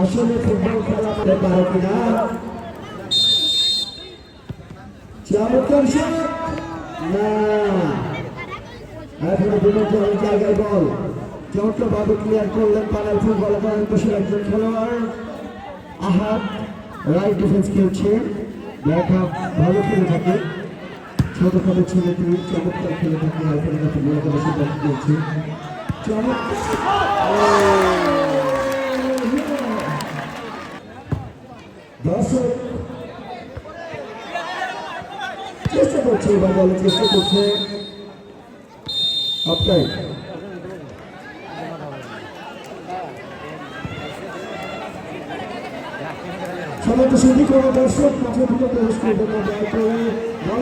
আসলে ফুটবল খেলা করতে পারে কিনা চমৎকার না এখনও জায়গায় বল চমৎকার ভাবে ক্লিয়ার করলেন পাড়ার ফুটবল একজন খেলোয়াড়, আহাত রাইট ডিফেন্স খেলছে। দেখা ভালো খেলে থাকে। ছোটখাটো ছেলে তিনি চমৎকার খেলে থাকে কাছে মনে করে খেলছে দর্শক, চেষ্টা করছে, এবার বলে চেষ্টা করছে। অফটাইম সমস্ত সিদ্ধি সুন্দর দর্শক মাঠে ঢুকে প্রবেশ করবে না